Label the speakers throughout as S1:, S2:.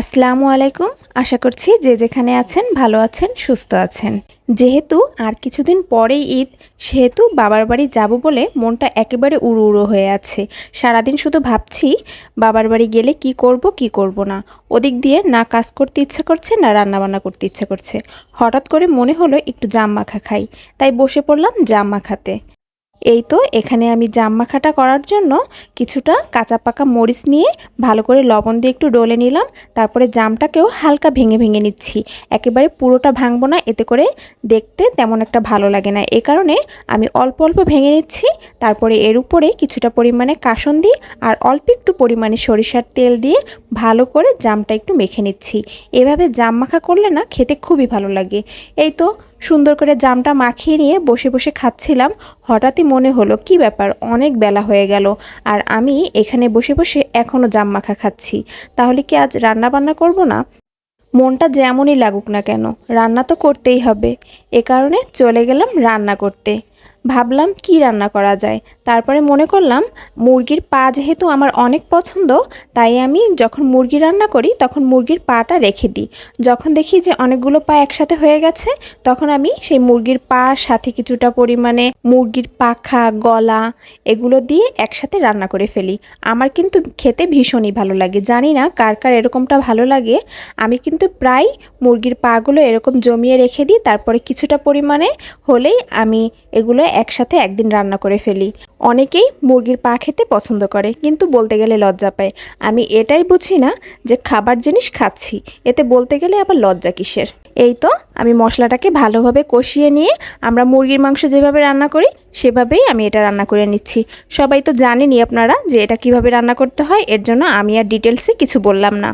S1: আসসালামু আলাইকুম। আশা করছি যে যেখানে আছেন ভালো আছেন, সুস্থ আছেন। যেহেতু আর কিছুদিন পরেই ঈদ, সেহেতু বাবার বাড়ি যাব বলে মনটা একেবারে উড়ো উড়ো হয়ে আছে। সারাদিন শুধু ভাবছি, বাবার বাড়ি গেলে কি করব কি করব না। ওদিক দিয়ে না কাজ করতে ইচ্ছা করছে, না রান্নাবান্না করতে ইচ্ছা করছে। হঠাৎ করে মনে হলো একটু জাম মাখা খাই, তাই বসে পড়লাম জাম মাখাতে। এই তো, এখানে আমি জাম মাখাটা করার জন্য কিছুটা কাঁচা পাকা মরিচ নিয়ে ভালো করে লবণ দিয়ে একটু ডলে নিলাম। তারপরে জামটাকেও হালকা ভেঙে ভেঙে নিচ্ছি। একেবারে পুরোটা ভাঙবো না, এতে করে দেখতে তেমন একটা ভালো লাগে না। এ কারণে আমি অল্প অল্প ভেঙে নিচ্ছি। তারপরে এর উপরে কিছুটা পরিমাণে কাসন দিই আর অল্প একটু পরিমাণে সরিষার তেল দিয়ে ভালো করে জামটা একটু মেখে নিচ্ছি। এভাবে জাম মাখা করলে না খেতে খুবই ভালো লাগে। এই তো সুন্দর করে জামটা মাখিয়ে নিয়ে বসে বসে খাচ্ছিলাম। হঠাৎই মনে হলো, কি ব্যাপার? অনেক বেলা হয়ে গেল। আর আমি এখানে বসে বসে এখনও জাম মাখা খাচ্ছি। তাহলে কি আজ রান্না বান্না করব না? মনটা যেমনই লাগুক না কেন, রান্না তো করতেই হবে। এ কারণে চলে গেলাম রান্না করতে। ভাবলাম কি রান্না করা যায়। তারপরে মনে করলাম মুরগির পা যেহেতু আমার অনেক পছন্দ, তাই আমি যখন মুরগি রান্না করি তখন মুরগির পাটা রেখে দিই। যখন দেখি যে অনেকগুলো পা একসাথে হয়ে গেছে, তখন আমি সেই মুরগির পার সাথে কিছুটা পরিমাণে মুরগির পাখা, গলা এগুলো দিয়ে একসাথে রান্না করে ফেলি। আমার কিন্তু খেতে ভীষণই ভালো লাগে। জানি না কার কার এরকমটা ভালো লাগে। আমি কিন্তু প্রায় মুরগির পাগুলো এরকম জমিয়ে রেখে দিই, তারপরে কিছুটা পরিমাণে হলেই আমি এগুলো একসাথে একদিন রান্না করে ফেলি। অনেকেই মুরগির পা খেতে পছন্দ করে, কিন্তু বলতে গেলে লজ্জা পায়। আমি এটাই বুঝি না যে খাবার জিনিস খাচ্ছি, এতে বলতে গেলে আবার লজ্জা কিসের? এই তো আমি মশলাটাকে ভালোভাবে কষিয়ে নিয়ে আমরা মুরগির মাংস যেভাবে রান্না করি, সেভাবেই আমি এটা রান্না করে নিচ্ছি। সবাই তো জানেনই আপনারা যে এটা কীভাবে রান্না করতে হয়, এর জন্য আমি আর ডিটেলসে কিছু বললাম না।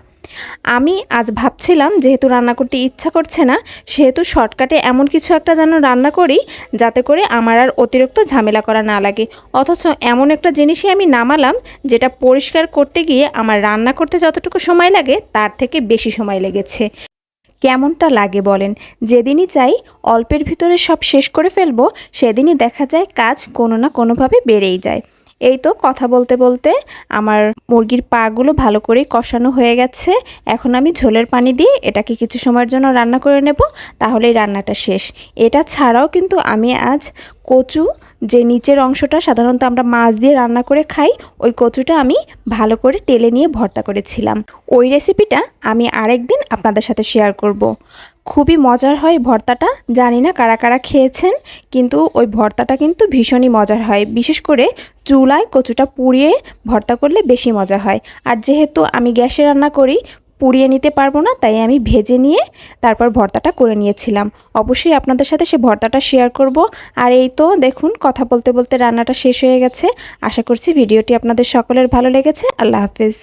S1: আমি আজ ভাবছিলাম, যেহেতু রান্না করতে ইচ্ছা করছে না, সেহেতু শর্টকাটে এমন কিছু একটা যেন রান্না করি, যাতে করে আমার আর অতিরিক্ত ঝামেলা করা না লাগে। অথচ এমন একটা জিনিসই আমি নামালাম, যেটা পরিষ্কার করতে গিয়ে আমার রান্না করতে যতটুকু সময় লাগে, তার থেকে বেশি সময় লেগেছে। কেমনটা লাগে বলেন? যেদিনই চাই, অল্পের ভিতরে সব শেষ করে ফেলব, সেদিনই দেখা যায় কাজ কোনো না কোনোভাবে বেড়েই যায়। এই তো কথা বলতে বলতে আমার মুরগির পাগুলো ভালো করে কষানো হয়ে গেছে। এখন আমি ঝোলের পানি দিয়ে এটাকে কিছু সময়ের জন্য রান্না করে নেব, তাহলেই রান্নাটা শেষ। এটা ছাড়াও কিন্তু আমি আজ কচু, যে নিচের অংশটা সাধারণত আমরা মাছ দিয়ে রান্না করে খাই, ওই কচুটা আমি ভালো করে টেলে নিয়ে ভর্তা করেছিলাম। ওই রেসিপিটা আমি আরেকদিন আপনাদের সাথে শেয়ার করব। খুবই মজার হয় ভর্তাটা। জানি না কারা কারা খেয়েছেন, কিন্তু ওই ভর্তাটা কিন্তু ভীষণই মজার হয়। বিশেষ করে চুলায় কচুটা পুড়িয়ে ভর্তা করলে বেশি মজা হয়। আর যেহেতু আমি গ্যাসে রান্না করি, পুড়িয়ে নিতে পারব না, তাই আমি ভেজে নিয়ে তারপর ভর্তাটা করে নিয়েছিলাম। অবশ্যই আপনাদের সাথে সে ভর্তাটা শেয়ার করব। আর এই তো দেখুন, কথা বলতে বলতে রান্নাটা শেষ হয়ে গেছে। আশা করছি ভিডিওটি আপনাদের সকলের ভালো লেগেছে। আল্লাহ হাফিজ।